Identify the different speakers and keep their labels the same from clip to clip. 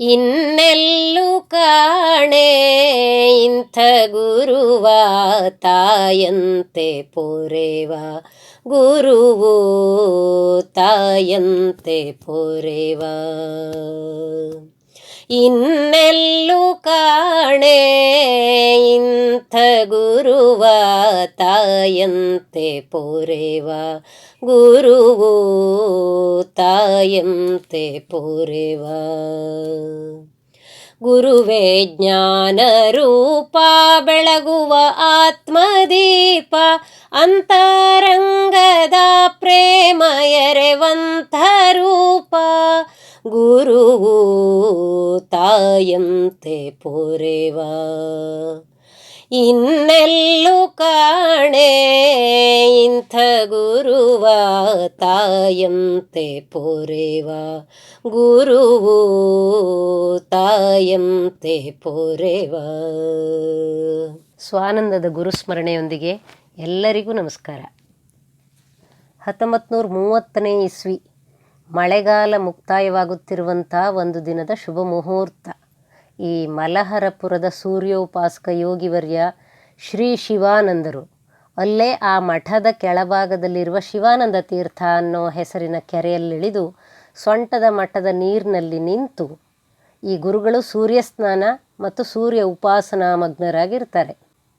Speaker 1: ಇನ್ನೆಲ್ಲೂ ಕಾಣೆ ಇಂಥ ಗುರುವ ತಾಯಂತೆ ಪೊರೆವ. ಗುರುವು ತಾಯಂತೆ ಪೊರೆವ. ಇನ್ನೆಲ್ಲೂ ಕಾಣೆ ಇಂಥ ಗುರುವ ತಾಯಂತೆ ಪೂರೇವ. ಗುರುವು ತಾಯಂತೆ ಪೊರೆವ. ಗುರುವೇ ಜ್ಞಾನ ರೂಪ ಬೆಳಗುವ ಆತ್ಮದೀಪ ಅಂತರಂಗದ ಪ್ರೇಮ ಎರೆವಂಥ ರೂಪ. ಗುರುವು ತಾಯಂತೆ ಪೊರೆವ ಇನ್ನೆಲ್ಲೂ ಕಾಣೆ ಇಂಥ ಗುರುವ ತಾಯಂತೆ ಪೊರೆವ. ಗುರುವು ತಾಯಂತೆ ಪೊರೆವ. ಸ್ವಾನಂದದ ಗುರುಸ್ಮರಣೆಯೊಂದಿಗೆ ಎಲ್ಲರಿಗೂ ನಮಸ್ಕಾರ. ಹತ್ತೊಂಬತ್ತು ನೂರ ಮೂವತ್ತನೇ ಇಸ್ವಿ, ಮಳೆಗಾಲ ಮುಕ್ತಾಯವಾಗುತ್ತಿರುವಂಥ ಒಂದು ದಿನದ ಶುಭ ಮುಹೂರ್ತ. ಈ ಮಲಹರಪುರದ ಸೂರ್ಯೋಪಾಸಕ ಯೋಗಿವರ್ಯ ಶ್ರೀ ಶಿವಾನಂದರು. ಅಲ್ಲೇ ಆ ಮಠದ ಕೆಳಭಾಗದಲ್ಲಿರುವ ಶಿವಾನಂದ ತೀರ್ಥ ಅನ್ನೋ ಹೆಸರಿನ ಕೆರೆಯಲ್ಲಿಳಿದು ಸೊಂಟದ ಮಠದ ನೀರಿನಲ್ಲಿ ನಿಂತು ಈ ಗುರುಗಳು ಸೂರ್ಯ ಸ್ನಾನ ಮತ್ತು ಸೂರ್ಯ ಉಪಾಸನಾ ಮಗ್ನರಾಗಿರ್ತಾರೆ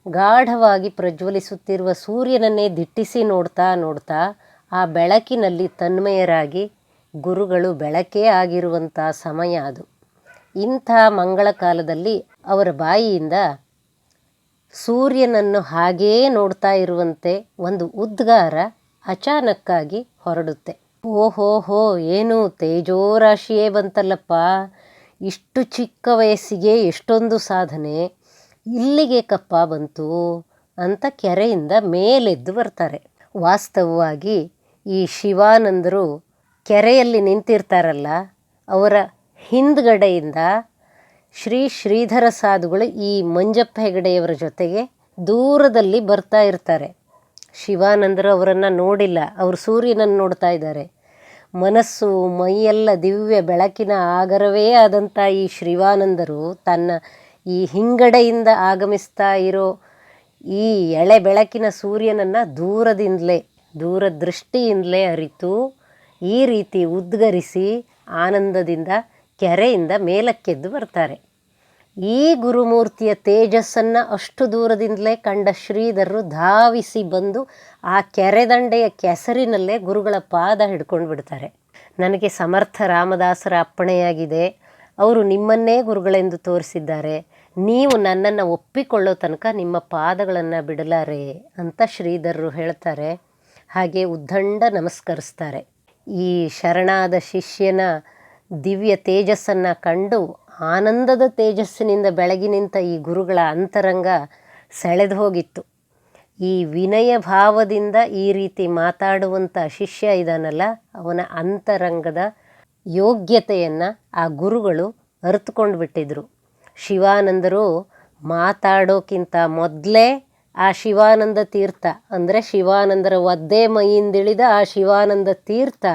Speaker 1: ಗಾಢವಾಗಿ ಪ್ರಜ್ವಲಿಸುತ್ತಿರುವ ಸೂರ್ಯನನ್ನೇ ದಿಟ್ಟಿಸಿ ನೋಡ್ತಾ ನೋಡ್ತಾ ಆ ಬೆಳಕಿನಲ್ಲಿ ತನ್ಮಯರಾಗಿ ಗುರುಗಳು ಬೆಳಕೇ ಆಗಿರುವಂಥ ಸಮಯ ಅದು. ಇಂಥ ಮಂಗಳ ಕಾಲದಲ್ಲಿ ಅವರ ಬಾಯಿಯಿಂದ ಸೂರ್ಯನನ್ನು ಹಾಗೇ ನೋಡ್ತಾ ಇರುವಂತೆ ಒಂದು ಉದ್ಗಾರ ಅಚಾನಕ್ಕಾಗಿ ಹೊರಡುತ್ತೆ. ಓಹೋ ಹೋ, ಏನು ತೇಜೋರಾಶಿಯೇ ಬಂತಲ್ಲಪ್ಪ. ಇಷ್ಟು ಚಿಕ್ಕ ವಯಸ್ಸಿಗೆ ಎಷ್ಟೊಂದು ಸಾಧನೆ. ಇಲ್ಲಿಗೆ ಕಪ್ಪ ಬಂತು ಅಂತ ಕೆರೆಯಿಂದ ಮೇಲೆದ್ದು ಬರ್ತಾರೆ. ವಾಸ್ತವವಾಗಿ ಈ ಶಿವಾನಂದರು ಕೆರೆಯಲ್ಲಿ ನಿಂತಿರ್ತಾರಲ್ಲ, ಅವರ ಹಿಂದ್ಗಡೆಯಿಂದ ಶ್ರೀ ಶ್ರೀಧರ ಸಾಧುಗಳು ಈ ಮಂಜಪ್ಪ ಹೆಗಡೆಯವರ ಜೊತೆಗೆ ದೂರದಲ್ಲಿ ಬರ್ತಾ ಇರ್ತಾರೆ. ಶಿವಾನಂದರು ಅವರನ್ನು ನೋಡಿಲ್ಲ. ಅವರು ಸೂರ್ಯನನ್ನು ನೋಡ್ತಾ ಇದ್ದಾರೆ. ಮನಸ್ಸು, ಮೈಯೆಲ್ಲ ದಿವ್ಯ ಬೆಳಕಿನ ಆಗರವೇ ಆದಂಥ ಈ ಶ್ರೀವಾನಂದರು ತನ್ನ ಈ ಹಿಂಗಡೆಯಿಂದ ಆಗಮಿಸ್ತಾ ಇರೋ ಈ ಎಳೆ ಬೆಳಕಿನ ಸೂರ್ಯನನ್ನು ದೂರದಿಂದಲೇ, ದೂರದೃಷ್ಟಿಯಿಂದಲೇ ಅರಿತು ಈ ರೀತಿ ಉದ್ಗರಿಸಿ ಆನಂದದಿಂದ ಕೆರೆಯಿಂದ ಮೇಲಕ್ಕೆದ್ದು ಬರ್ತಾರೆ. ಈ ಗುರುಮೂರ್ತಿಯ ತೇಜಸ್ಸನ್ನು ಅಷ್ಟು ದೂರದಿಂದಲೇ ಕಂಡ ಶ್ರೀಧರರು ಧಾವಿಸಿ ಬಂದು ಆ ಕೆರೆದಂಡೆಯ ಕೆಸರಿನಲ್ಲೇ ಗುರುಗಳ ಪಾದ ಹಿಡ್ಕೊಂಡು ಬಿಡ್ತಾರೆ. ನನಗೆ ಸಮರ್ಥ ರಾಮದಾಸರ ಅಪ್ಪಣೆಯಾಗಿದೆ. ಅವರು ನಿಮ್ಮನ್ನೇ ಗುರುಗಳೆಂದು ತೋರಿಸಿದ್ದಾರೆ. ನೀವು ನನ್ನನ್ನು ಒಪ್ಪಿಕೊಳ್ಳೋ ತನಕ ನಿಮ್ಮ ಪಾದಗಳನ್ನು ಬಿಡಲಾರೆ ಅಂತ ಶ್ರೀಧರರು ಹೇಳ್ತಾರೆ. ಹಾಗೆ ಉದ್ದಂಡ ನಮಸ್ಕರಿಸ್ತಾರೆ. ಈ ಶರಣಾದ ಶಿಷ್ಯನ ದಿವ್ಯ ತೇಜಸ್ಸನ್ನು ಕಂಡು ಆನಂದದ ತೇಜಸ್ಸಿನಿಂದ ಬೆಳಗಿ ನಿಂತ ಈ ಗುರುಗಳ ಅಂತರಂಗ ಸೆಳೆದು ಹೋಗಿತ್ತು ಈ ವಿನಯ ಭಾವದಿಂದ ಈ ರೀತಿ ಮಾತಾಡುವಂಥ ಶಿಷ್ಯ ಇದಾನಲ್ಲ, ಅವನ ಅಂತರಂಗದ ಯೋಗ್ಯತೆಯನ್ನು ಆ ಗುರುಗಳು ಅರಿತುಕೊಂಡು ಬಿಟ್ಟಿದ್ರು ಶಿವಾನಂದರು ಮಾತಾಡೋಕ್ಕಿಂತ ಮೊದಲೇ ಆ ಶಿವಾನಂದ ತೀರ್ಥ. ಅಂದರೆ ಶಿವಾನಂದರ ಒದ್ದೆ ಮೈಯಿಂದಿಳಿದ ಆ ಶಿವಾನಂದ ತೀರ್ಥ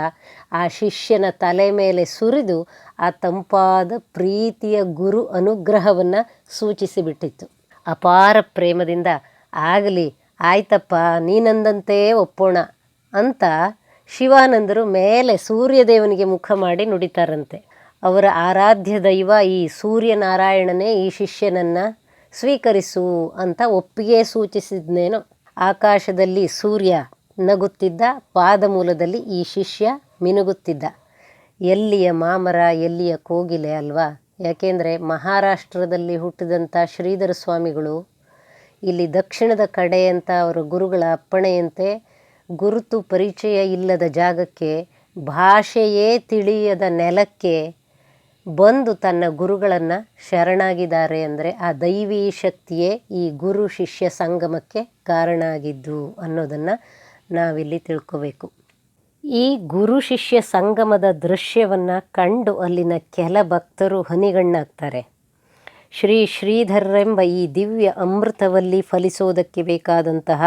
Speaker 1: ಆ ಶಿಷ್ಯನ ತಲೆ ಮೇಲೆ ಸುರಿದು ಆ ತಂಪಾದ ಪ್ರೀತಿಯ ಗುರು ಅನುಗ್ರಹವನ್ನು ಸೂಚಿಸಿಬಿಟ್ಟಿತ್ತು. ಅಪಾರ ಪ್ರೇಮದಿಂದ, ಆಗಲಿ, ಆಯ್ತಪ್ಪ, ನೀನಂದಂತೆ ಒಪ್ಪೋಣ ಅಂತ ಶಿವಾನಂದರು ಮೇಲೆ ಸೂರ್ಯದೇವನಿಗೆ ಮುಖ ಮಾಡಿ ನುಡಿತಾರಂತೆ. ಅವರ ಆರಾಧ್ಯ ದೈವ ಈ ಸೂರ್ಯನಾರಾಯಣನೇ ಈ ಶಿಷ್ಯನನ್ನು ಸ್ವೀಕರಿಸು ಅಂತ ಒಪ್ಪಿಗೆ ಸೂಚಿಸಿದ್ನೇನೋ. ಆಕಾಶದಲ್ಲಿ ಸೂರ್ಯ ನಗುತ್ತಿದ್ದ, ಪಾದಮೂಲದಲ್ಲಿ ಈ ಶಿಷ್ಯ ಮಿನುಗುತ್ತಿದ್ದ. ಎಲ್ಲಿಯ ಮಾಮರ, ಎಲ್ಲಿಯ ಕೋಗಿಲೆ ಅಲ್ವಾ? ಯಾಕೆಂದರೆ ಮಹಾರಾಷ್ಟ್ರದಲ್ಲಿ ಹುಟ್ಟಿದಂಥ ಶ್ರೀಧರ ಸ್ವಾಮಿಗಳು ಇಲ್ಲಿ ದಕ್ಷಿಣದ ಕಡೆ ಅಂತ ಅವರ ಗುರುಗಳ ಅಪ್ಪಣೆಯಂತೆ ಗುರುತು ಪರಿಚಯ ಇಲ್ಲದ ಜಾಗಕ್ಕೆ ಭಾಷೆಯೇ ತಿಳಿಯದ ನೆಲಕ್ಕೆ ಬಂದು ತನ್ನ ಗುರುಗಳನ್ನು ಶರಣಾಗಿದ್ದಾರೆ ಅಂದರೆ ಆ ದೈವೀ ಶಕ್ತಿಯೇ ಈ ಗುರು ಶಿಷ್ಯ ಸಂಗಮಕ್ಕೆ ಕಾರಣ ಆಗಿದ್ದು ಅನ್ನೋದನ್ನು ನಾವಿಲ್ಲಿ ತಿಳ್ಕೋಬೇಕು. ಈ ಗುರು ಶಿಷ್ಯ ಸಂಗಮದ ದೃಶ್ಯವನ್ನು ಕಂಡು ಅಲ್ಲಿನ ಕೆಲ ಭಕ್ತರು ಹನಿಗಣ್ಣಾಗ್ತಾರೆ. ಶ್ರೀ ಶ್ರೀಧರ್ರೆಂಬ ಈ ದಿವ್ಯ ಅಮೃತವಲ್ಲಿ ಫಲಿಸೋದಕ್ಕೆ ಬೇಕಾದಂತಹ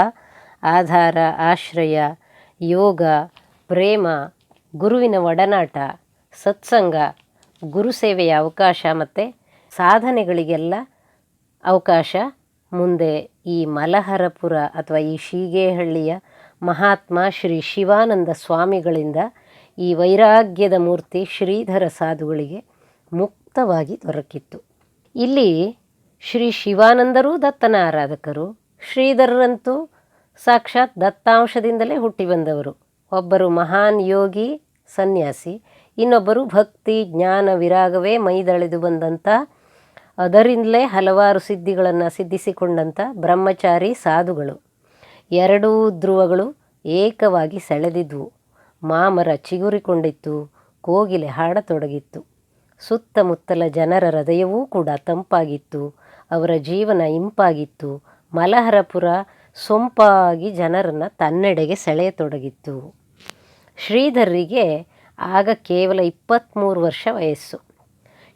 Speaker 1: ಆಧಾರ, ಆಶ್ರಯ, ಯೋಗ, ಪ್ರೇಮ, ಗುರುವಿನ ಒಡನಾಟ, ಸತ್ಸಂಗ ಗುರು ಸೇವೆಯ ಅವಕಾಶ ಮತ್ತು ಸಾಧನೆಗಳಿಗೆಲ್ಲ ಅವಕಾಶ. ಮುಂದೆ ಈ ಮಲಹರಪುರ ಅಥವಾ ಈ ಶೀಗೇಹಳ್ಳಿಯ ಮಹಾತ್ಮ ಶ್ರೀ ಶಿವಾನಂದ ಸ್ವಾಮಿಗಳಿಂದ ಈ ವೈರಾಗ್ಯದ ಮೂರ್ತಿ ಶ್ರೀಧರ ಸಾಧುಗಳಿಗೆ ಮುಕ್ತವಾಗಿ ದೊರಕಿತ್ತು. ಇಲ್ಲಿ ಶ್ರೀ ಶಿವಾನಂದರು ದತ್ತನ ಆರಾಧಕರು ಶ್ರೀಧರರಂತೂ ಸಾಕ್ಷಾತ್ ದತ್ತಾಂಶದಿಂದಲೇ ಹುಟ್ಟಿ ಬಂದವರು ಒಬ್ಬರು ಮಹಾನ್ ಯೋಗಿ ಸನ್ಯಾಸಿ ಇನ್ನೊಬ್ಬರು ಭಕ್ತಿ, ಜ್ಞಾನ, ವಿರಾಗವೇ ಮೈದಳೆದು ಬಂದಂಥ ಅದರಿಂದಲೇ ಹಲವಾರು ಸಿದ್ಧಿಗಳನ್ನು ಸಿದ್ಧಿಸಿಕೊಂಡಂಥ ಬ್ರಹ್ಮಚಾರಿ ಸಾಧುಗಳು. ಎರಡೂ ಧ್ರುವಗಳು ಏಕವಾಗಿ ಸೆಳೆದಿದ್ವು. ಮಾಮರ ಚಿಗುರಿಕೊಂಡಿತ್ತು ಕೋಗಿಲೆ ಹಾಡತೊಡಗಿತ್ತು. ಸುತ್ತಮುತ್ತಲ ಜನರ ಹೃದಯವೂ ಕೂಡ ತಂಪಾಗಿತ್ತು, ಅವರ ಜೀವನ ಇಂಪಾಗಿತ್ತು. ಮಲಹರಪುರ ಸೊಂಪಾಗಿ ಜನರನ್ನು ತನ್ನೆಡೆಗೆ ಸೆಳೆಯತೊಡಗಿತ್ತು. ಶ್ರೀಧರ್ರಿಗೆ ಆಗ ಕೇವಲ ಇಪ್ಪತ್ತ್ಮೂರು ವರ್ಷ ವಯಸ್ಸು.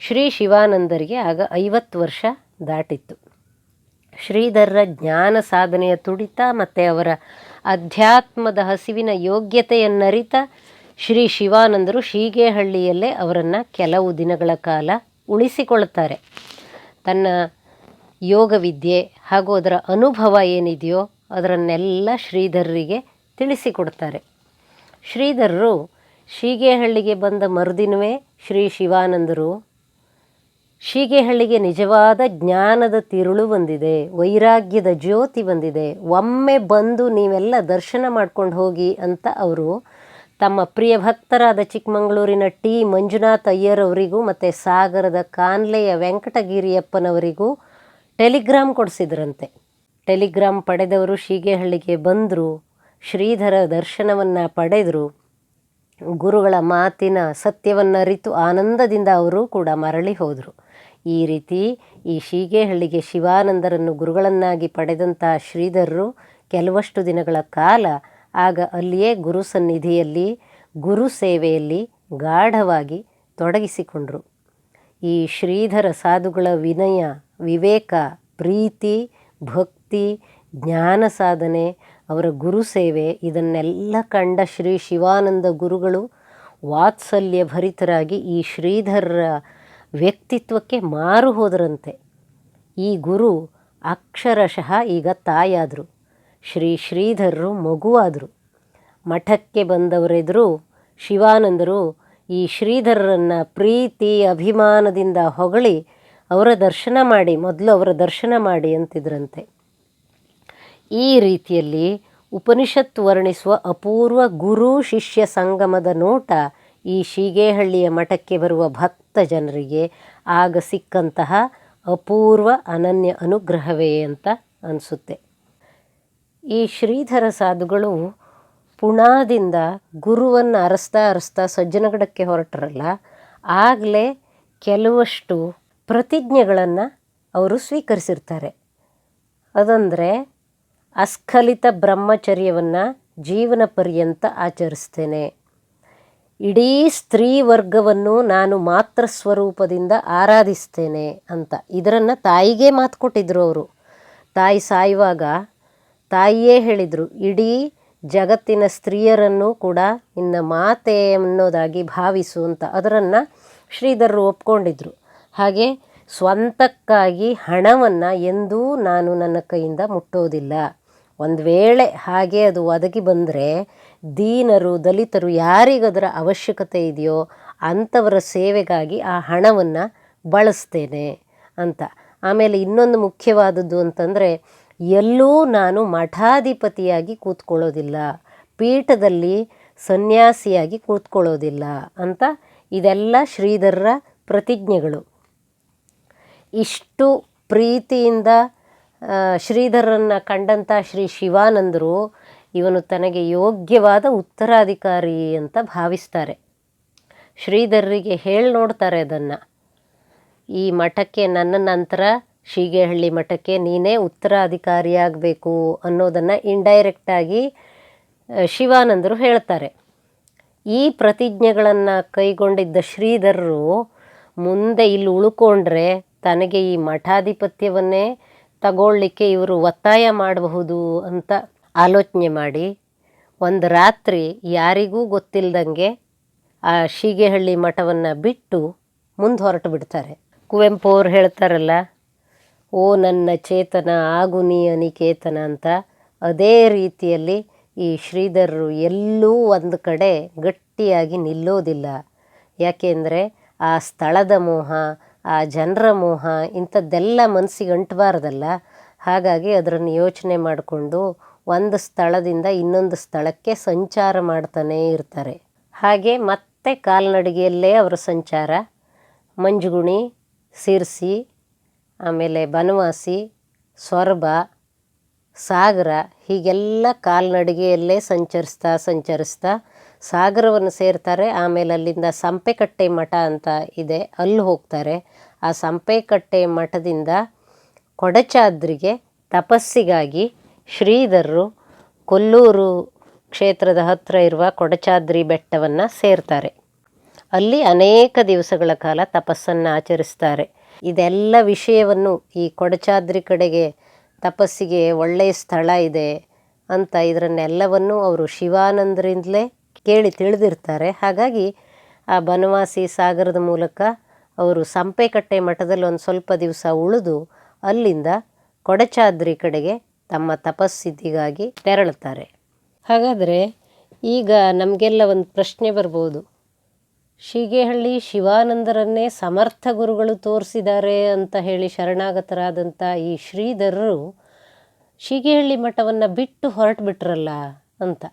Speaker 1: ಶ್ರೀ ಶಿವಾನಂದರಿಗೆ ಆಗ ಐವತ್ತು ವರ್ಷ ದಾಟಿತ್ತು. ಶ್ರೀಧರರ ಜ್ಞಾನ ಸಾಧನೆಯ ತುಡಿತ ಮತ್ತು ಅವರ ಅಧ್ಯಾತ್ಮದ ಹಸಿವಿನ ಯೋಗ್ಯತೆಯನ್ನರಿತ ಶ್ರೀ ಶಿವಾನಂದರು ಶೀಗೇಹಳ್ಳಿಯಲ್ಲೇ ಅವರನ್ನು ಕೆಲವು ದಿನಗಳ ಕಾಲ ಉಳಿಸಿಕೊಳ್ತಾರೆ ತನ್ನ ಯೋಗ ವಿದ್ಯೆ ಹಾಗೂ ಅದರ ಅನುಭವ ಏನಿದೆಯೋ ಅದರನ್ನೆಲ್ಲ ಶ್ರೀಧರರಿಗೆ ತಿಳಿಸಿಕೊಡ್ತಾರೆ ಶ್ರೀಧರರು ಶೀಗೇಹಳ್ಳಿಗೆ ಬಂದ ಮರುದಿನವೇ ಶ್ರೀ ಶಿವಾನಂದರು. ಶೀಗೆಹಳ್ಳಿಗೆ ನಿಜವಾದ ಜ್ಞಾನದ ತಿರುಳು ಬಂದಿದೆ, ವೈರಾಗ್ಯದ ಜ್ಯೋತಿ ಬಂದಿದೆ. ಒಮ್ಮೆ ಬಂದು ನೀವೆಲ್ಲ ದರ್ಶನ ಮಾಡ್ಕೊಂಡು ಹೋಗಿ ಅಂತ ಅವರು ತಮ್ಮ ಪ್ರಿಯ ಭಕ್ತರಾದ ಚಿಕ್ಕಮಗಳೂರಿನ ಟಿ. ಮಂಜುನಾಥ್ ಅಯ್ಯರವರಿಗೂ ಮತ್ತು ಸಾಗರದ ಕಾನ್ಲೆಯ ವೆಂಕಟಗಿರಿಯಪ್ಪನವರಿಗೂ ಟೆಲಿಗ್ರಾಮ್ ಕೊಡಿಸಿದ್ರಂತೆ. ಟೆಲಿಗ್ರಾಮ್ ಪಡೆದವರು ಶೀಗೆಹಳ್ಳಿಗೆ ಬಂದರು, ಶ್ರೀಧರ ದರ್ಶನವನ್ನು ಪಡೆದರು. ಗುರುಗಳ ಮಾತಿನ ಸತ್ಯವನ್ನರಿತು ಆನಂದದಿಂದ ಅವರು ಕೂಡ ಮರಳಿ ಹೋದರು. ಈ ರೀತಿ ಈ ಶೀಗೇಹಳ್ಳಿಗೆ ಶಿವಾನಂದರನ್ನು ಗುರುಗಳನ್ನಾಗಿ ಪಡೆದಂತಹ ಶ್ರೀಧರರು ಕೆಲವಷ್ಟು ದಿನಗಳ ಕಾಲ ಆಗ ಅಲ್ಲಿಯೇ ಗುರು ಸನ್ನಿಧಿಯಲ್ಲಿ, ಗುರು ಸೇವೆಯಲ್ಲಿ ಗಾಢವಾಗಿ ತೊಡಗಿಸಿಕೊಂಡರು. ಈ ಶ್ರೀಧರ ಸಾಧುಗಳ ವಿನಯ, ವಿವೇಕ, ಪ್ರೀತಿ, ಭಕ್ತಿ, ಜ್ಞಾನ ಸಾಧನೆ ಅವರ ಗುರು ಸೇವೆ, ಇದನ್ನೆಲ್ಲ ಕಂಡ ಶ್ರೀ ಶಿವಾನಂದ ಗುರುಗಳು ವಾತ್ಸಲ್ಯ ಭರಿತರಾಗಿ ಈ ಶ್ರೀಧರರ ವ್ಯಕ್ತಿತ್ವಕ್ಕೆ ಮಾರು ಹೋದರಂತೆ. ಈ ಗುರು ಅಕ್ಷರಶಃ ಈಗ ತಾಯಾದರು, ಶ್ರೀ ಶ್ರೀಧರರು ಮಗುವಾದರು. ಮಠಕ್ಕೆ ಬಂದವರೆದುರು ಶಿವಾನಂದರು ಈ ಶ್ರೀಧರರನ್ನು ಪ್ರೀತಿ, ಅಭಿಮಾನದಿಂದ ಹೊಗಳಿ ಅವರ ದರ್ಶನ ಮಾಡಿ, ಮೊದಲು ಅವರ ದರ್ಶನ ಮಾಡಿ ಅಂತಿದ್ರಂತೆ. ಈ ರೀತಿಯಲ್ಲಿ ಉಪನಿಷತ್ತು ವರ್ಣಿಸುವ ಅಪೂರ್ವ ಗುರು ಶಿಷ್ಯ ಸಂಗಮದ ನೋಟ ಈ ಶೀಗೇಹಳ್ಳಿಯ ಮಠಕ್ಕೆ ಬರುವ ಭಕ್ತ ಜನರಿಗೆ ಆಗ ಸಿಕ್ಕಂತಹ ಅಪೂರ್ವ ಅನನ್ಯ ಅನುಗ್ರಹವೇ ಅಂತ ಅನಿಸುತ್ತೆ. ಈ ಶ್ರೀಧರ ಸಾಧುಗಳು ಪುಣಾದಿಂದ ಗುರುವನ್ನು ಅರಸ್ತಾ ಅರಸ್ತಾ ಸಜ್ಜನಗಡಕ್ಕೆ ಹೊರಟರಲ್ಲ, ಆಗಲೇ ಕೆಲವಷ್ಟು ಪ್ರತಿಜ್ಞೆಗಳನ್ನು ಅವರು ಸ್ವೀಕರಿಸಿರ್ತಾರೆ. ಅದಂದರೆ ಅಸ್ಖಲಿತ ಬ್ರಹ್ಮಚರ್ಯವನ್ನು ಜೀವನ ಪರ್ಯಂತ ಆಚರಿಸ್ತೇನೆ. ಇಡೀ ಸ್ತ್ರೀ ವರ್ಗವನ್ನು ನಾನು ಮಾತ್ರ ಸ್ವರೂಪದಿಂದ ಆರಾಧಿಸ್ತೇನೆ ಅಂತ. ಇದರನ್ನು ತಾಯಿಗೆ ಮಾತು ಕೊಟ್ಟಿದ್ರು ಅವರು. ತಾಯಿ ಸಾಯುವಾಗ ತಾಯಿಯೇ ಹೇಳಿದರು, ಇಡೀ ಜಗತ್ತಿನ ಸ್ತ್ರೀಯರನ್ನು ಕೂಡ ನಿನ್ನ ಮಾತೆ ಅನ್ನೋದಾಗಿ ಭಾವಿಸು ಅಂತ ಅದರನ್ನು ಶ್ರೀಧರರು ಒಪ್ಕೊಂಡಿದ್ರು. ಹಾಗೆ ಸ್ವಂತಕ್ಕಾಗಿ ಹಣವನ್ನು ಎಂದೂ ನಾನು ನನ್ನ ಕೈಯಿಂದ ಮುಟ್ಟೋದಿಲ್ಲ. ಒಂದು ವೇಳೆ ಹಾಗೆ ಅದು ಒದಗಿ ಬಂದರೆ ದೀನರು, ದಲಿತರು ಯಾರಿಗದರ ಅವಶ್ಯಕತೆ ಇದೆಯೋ ಅಂಥವರ ಸೇವೆಗಾಗಿ ಆ ಹಣವನ್ನು ಬಳಸ್ತೇನೆ ಅಂತ. ಆಮೇಲೆ ಇನ್ನೊಂದು ಮುಖ್ಯವಾದದ್ದು ಅಂತಂದರೆ ಎಲ್ಲೂ ನಾನು ಮಠಾಧಿಪತಿಯಾಗಿ ಕೂತ್ಕೊಳ್ಳೋದಿಲ್ಲ, ಪೀಠದಲ್ಲಿ ಸನ್ಯಾಸಿಯಾಗಿ ಕೂತ್ಕೊಳ್ಳೋದಿಲ್ಲ ಅಂತ ಇದೆಲ್ಲ ಶ್ರೀಧರರ ಪ್ರತಿಜ್ಞೆಗಳು. ಇಷ್ಟು ಪ್ರೀತಿಯಿಂದ ಶ್ರೀಧರನ್ನು ಕಂಡಂಥ ಶ್ರೀ ಶಿವಾನಂದರು ಇವನು ತನಗೆ ಯೋಗ್ಯವಾದ ಉತ್ತರಾಧಿಕಾರಿ ಅಂತ ಭಾವಿಸ್ತಾರೆ. ಶ್ರೀಧರರಿಗೆ ಹೇಳಿ ನೋಡ್ತಾರೆ ಅದನ್ನು. ಈ ಮಠಕ್ಕೆ ನನ್ನ ನಂತರ ಶೀಗೆಹಳ್ಳಿ ಮಠಕ್ಕೆ ನೀನೇ ಉತ್ತರಾಧಿಕಾರಿಯಾಗಬೇಕು ಅನ್ನೋದನ್ನು ಇಂಡೈರೆಕ್ಟಾಗಿ ಶಿವಾನಂದರು ಹೇಳ್ತಾರೆ. ಈ ಪ್ರತಿಜ್ಞೆಗಳನ್ನು ಕೈಗೊಂಡಿದ್ದ ಶ್ರೀಧರರು ಮುಂದೆ ಇಲ್ಲಿ ಉಳ್ಕೊಂಡ್ರೆ ತನಗೆ ಈ ಮಠಾಧಿಪತ್ಯವನ್ನೇ ತಗೊಳ್ಳಿಕ್ಕೆ ಇವರು ಒತ್ತಾಯ ಮಾಡಬಹುದು ಅಂತ ಆಲೋಚನೆ ಮಾಡಿ ಒಂದು ರಾತ್ರಿ ಯಾರಿಗೂ ಗೊತ್ತಿಲ್ಲದಂಗೆ ಆ ಶೀಗೆಹಳ್ಳಿ ಮಠವನ್ನು ಬಿಟ್ಟು ಮುಂದೆ ಹೊರಟು ಬಿಡ್ತಾರೆ. ಕುವೆಂಪು ಅವ್ರು ಹೇಳ್ತಾರಲ್ಲ, ಓ ನನ್ನ ಚೇತನ, ಆಗು ನೀ ಅನಿಕೇತನ ಅಂತ. ಅದೇ ರೀತಿಯಲ್ಲಿ ಈ ಶ್ರೀಧರರು ಎಲ್ಲೂ ಒಂದು ಕಡೆ ಗಟ್ಟಿಯಾಗಿ ನಿಲ್ಲೋದಿಲ್ಲ. ಯಾಕೆಂದರೆ ಆ ಸ್ಥಳದ ಮೋಹ ಜನರ ಮೋಹ, ಇಂಥದ್ದೆಲ್ಲ ಮನಸ್ಸಿಗೆ ಅಂಟಬಾರ್ದಲ್ಲ. ಹಾಗಾಗಿ ಅದರನ್ನು ಯೋಚನೆ ಮಾಡಿಕೊಂಡು ಒಂದು ಸ್ಥಳದಿಂದ ಇನ್ನೊಂದು ಸ್ಥಳಕ್ಕೆ ಸಂಚಾರ ಮಾಡ್ತಾನೇ ಇರ್ತಾರೆ. ಹಾಗೆ ಮತ್ತೆ ಕಾಲ್ನಡಿಗೆಯಲ್ಲೇ ಅವರ ಸಂಚಾರ. ಮಂಜುಗುಣಿ, ಸಿರ್ಸಿ, ಆಮೇಲೆ ಬನವಾಸಿ, ಸೊರಬ, ಸಾಗರ, ಹೀಗೆಲ್ಲ ಕಾಲ್ನಡಿಗೆಯಲ್ಲೇ ಸಂಚರಿಸ್ತಾ ಸಂಚರಿಸ್ತಾ ಸಾಗರವನ್ನು ಸೇರ್ತಾರೆ, ಆಮೇಲೆ ಅಲ್ಲಿಂದ ಸಂಪೆಕಟ್ಟೆ ಮಠ ಅಂತ ಇದೆ, ಅಲ್ಲಿ ಹೋಗ್ತಾರೆ. ಆ ಸಂಪೆಕಟ್ಟೆ ಮಠದಿಂದ ಕೊಡಚಾದ್ರಿಗೆ ತಪಸ್ಸಿಗಾಗಿ ಶ್ರೀಧರರು ಕೊಲ್ಲೂರು ಕ್ಷೇತ್ರದ ಹತ್ತಿರ ಇರುವ ಕೊಡಚಾದ್ರಿ ಬೆಟ್ಟವನ್ನು ಸೇರ್ತಾರೆ. ಅಲ್ಲಿ ಅನೇಕ ದಿವಸಗಳ ಕಾಲ ತಪಸ್ಸನ್ನು ಆಚರಿಸ್ತಾರೆ. ಇದೆಲ್ಲ ವಿಷಯವನ್ನು ಈ ಕೊಡಚಾದ್ರಿ ಕಡೆಗೆ ತಪಸ್ಸಿಗೆ ಒಳ್ಳೆಯ ಸ್ಥಳ ಇದೆ ಅಂತ ಇದರನ್ನೆಲ್ಲವನ್ನು ಅವರು ಶಿವಾನಂದರಿಂದಲೇ ಕೇಳಿ ತಿಳಿದಿರ್ತಾರೆ. ಹಾಗಾಗಿ ಆ ಬನವಾಸಿ ಸಾಗರದ ಮೂಲಕ ಅವರು ಸಂಪೆಕಟ್ಟೆ ಮಠದಲ್ಲಿ ಒಂದು ಸ್ವಲ್ಪ ದಿವಸ ಉಳಿದು ಅಲ್ಲಿಂದ ಕೊಡಚಾದ್ರಿ ಕಡೆಗೆ ತಮ್ಮ ತಪಸ್ಸಿದ್ಧಿಗಾಗಿ ತೆರಳುತ್ತಾರೆ. ಹಾಗಾದರೆ ಈಗ ನಮಗೆಲ್ಲ ಒಂದು ಪ್ರಶ್ನೆ ಬರ್ಬೋದು. ಶೀಗೆಹಳ್ಳಿ ಶಿವಾನಂದರನ್ನೇ ಸಮರ್ಥ ಗುರುಗಳು ತೋರಿಸಿದ್ದಾರೆ ಅಂತ ಹೇಳಿ ಶರಣಾಗತರಾದಂಥ ಈ ಶ್ರೀಧರರು ಶೀಗೆಹಳ್ಳಿ ಮಠವನ್ನು ಬಿಟ್ಟು ಹೊರಟು ಬಿಟ್ರಲ್ಲ ಅಂತ.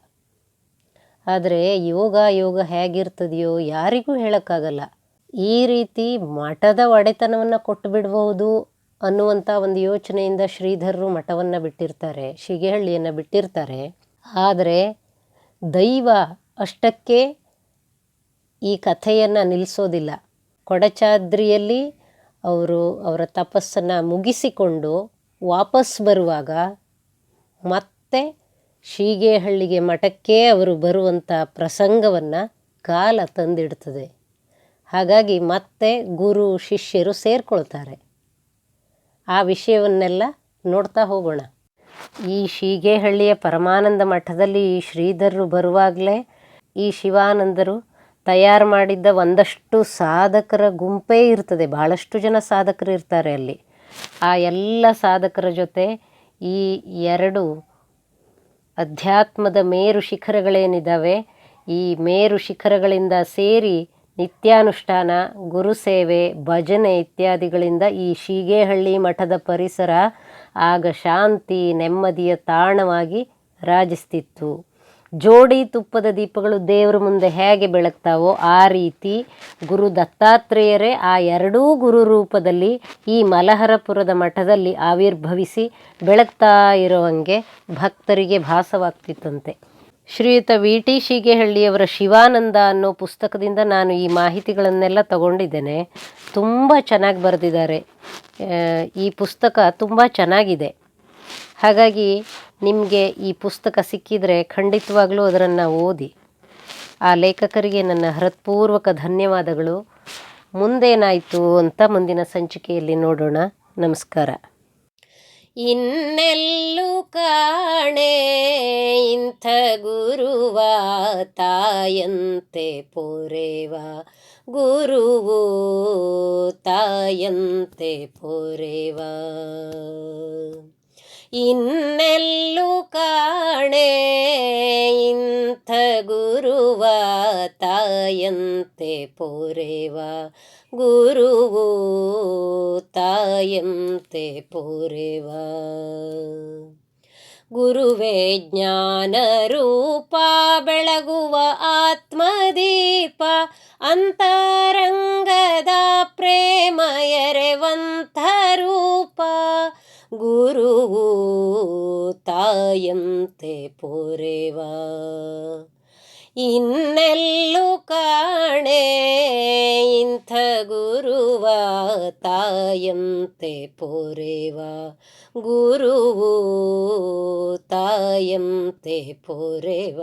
Speaker 1: ಆದರೆ ಯೋಗ ಯೋಗ ಹೇಗಿರ್ತದೆಯೋ ಯಾರಿಗೂ ಹೇಳೋಕ್ಕಾಗಲ್ಲ. ಈ ರೀತಿ ಮಠದ ಒಡೆತನವನ್ನು ಕೊಟ್ಟು ಬಿಡಬಹುದು ಅನ್ನುವಂಥ ಒಂದು ಯೋಚನೆಯಿಂದ ಶ್ರೀಧರರು ಮಠವನ್ನು ಬಿಟ್ಟಿರ್ತಾರೆ, ಶಿಗೆಹಳ್ಳಿಯನ್ನು ಬಿಟ್ಟಿರ್ತಾರೆ. ಆದರೆ ದೈವ ಅಷ್ಟಕ್ಕೆ ಈ ಕಥೆಯನ್ನು ನಿಲ್ಲಿಸೋದಿಲ್ಲ ಕೊಡಚಾದ್ರಿಯಲ್ಲಿ ಅವರು ಅವರ ತಪಸ್ಸನ್ನು ಮುಗಿಸಿಕೊಂಡು ವಾಪಸ್ ಬರುವಾಗ ಮತ್ತೆ ಶೀಗೇಹಳ್ಳಿಗೆ ಮಠಕ್ಕೆ ಅವರು ಬರುವಂಥ ಪ್ರಸಂಗವನ್ನು ಕಾಲ ತಂದಿಡ್ತದೆ. ಹಾಗಾಗಿ ಮತ್ತೆ ಗುರು, ಶಿಷ್ಯರು ಸೇರಿಕೊಳ್ತಾರೆ. ಆ ವಿಷಯವನ್ನೆಲ್ಲ ನೋಡ್ತಾ ಹೋಗೋಣ. ಈ ಶೀಗೇಹಳ್ಳಿಯ ಪರಮಾನಂದ ಮಠದಲ್ಲಿ ಈ ಶ್ರೀಧರರು ಬರುವಾಗಲೇ ಈ ಶಿವಾನಂದರು ತಯಾರು ಮಾಡಿದ್ದ ಒಂದಷ್ಟು ಸಾಧಕರ ಗುಂಪೇ ಇರ್ತದೆ. ಭಾಳಷ್ಟು ಜನ ಸಾಧಕರು ಇರ್ತಾರೆ ಅಲ್ಲಿ. ಆ ಎಲ್ಲ ಸಾಧಕರ ಜೊತೆ ಈ ಎರಡು ಅಧ್ಯಾತ್ಮದ ಮೇರು ಶಿಖರಗಳೇನಿದ್ದಾವೆ ಈ ಮೇರು ಶಿಖರಗಳಿಂದ ಸೇರಿ ನಿತ್ಯಾನುಷ್ಠಾನ ಗುರುಸೇವೆ ಭಜನೆ ಇತ್ಯಾದಿಗಳಿಂದ ಈ ಶೀಗೇಹಳ್ಳಿ ಮಠದ ಪರಿಸರ ಆಗ ಶಾಂತಿ, ನೆಮ್ಮದಿಯ ತಾಣವಾಗಿ ರಾಜಿಸ್ತಿತ್ತು. ಜೋಡಿ ತುಪ್ಪದ ದೀಪಗಳು ದೇವರ ಮುಂದೆ ಹೇಗೆ ಬೆಳಗ್ತಾವೋ ಆ ರೀತಿ ಗುರು ದತ್ತಾತ್ರೇಯರೇ ಆ ಎರಡೂ ಗುರು ರೂಪದಲ್ಲಿ ಈ ಮಲಹರಪುರದ ಮಠದಲ್ಲಿ ಆವಿರ್ಭವಿಸಿ ಬೆಳಗ್ತಾ ಇರೋವಂಗೆ ಭಕ್ತರಿಗೆ ಭಾಸವಾಗ್ತಿತ್ತಂತೆ. ಶ್ರೀಯುತ ವಿ. ಟಿ. ಶೀಗೆಹಳ್ಳಿಯವರ ಶಿವಾನಂದ ಅನ್ನೋ ಪುಸ್ತಕದಿಂದ ನಾನು ಈ ಮಾಹಿತಿಗಳನ್ನೆಲ್ಲ ತಗೊಂಡಿದ್ದೇನೆ. ತುಂಬ ಚೆನ್ನಾಗಿ ಬರೆದಿದ್ದಾರೆ. ಈ ಪುಸ್ತಕ ತುಂಬ ಚೆನ್ನಾಗಿದೆ. ಹಾಗಾಗಿ ನಿಮಗೆ ಈ ಪುಸ್ತಕ ಸಿಕ್ಕಿದರೆ ಖಂಡಿತವಾಗ್ಲೂ ಅದನ್ನು ಓದಿ. ಆ ಲೇಖಕರಿಗೆ ನನ್ನ ಹೃತ್ಪೂರ್ವಕ ಧನ್ಯವಾದಗಳು. ಮುಂದೇನಾಯಿತು ಅಂತ ಮುಂದಿನ ಸಂಚಿಕೆಯಲ್ಲಿ ನೋಡೋಣ. ನಮಸ್ಕಾರ. ಇನ್ನೆಲ್ಲೂ ಕಾಣೆ ಇಂಥ ಗುರುವ ತಾಯಂತೆ ಪೊರೆವ ಗುರುವು ತಾಯಂತೆ ಪೊರೆವ ಇನ್ನೆಲ್ಲೂ ಕಾಣೆ ಇಂಥ ಗುರುವ ತಾಯಂತೆ ಪೂರೇವ. ಗುರುವು ತಾಯಂತೆ ಪೂರೇವ. ಗುರುವೇ ಜ್ಞಾನ ರೂಪ ಬೆಳಗುವ ಆತ್ಮದೀಪ ಅಂತರಂಗದ ಗುರುವು ತಾಯಂತೆ ಪೊರೆವ ಇನ್ನೆಲ್ಲೂ ಕಾಣೆ ಇಂಥ ಗುರುವ ತಾಯಂತೆ ಪೊರೆವ ಗುರುವು ತಾಯಂತೆ ಪೊರೆವ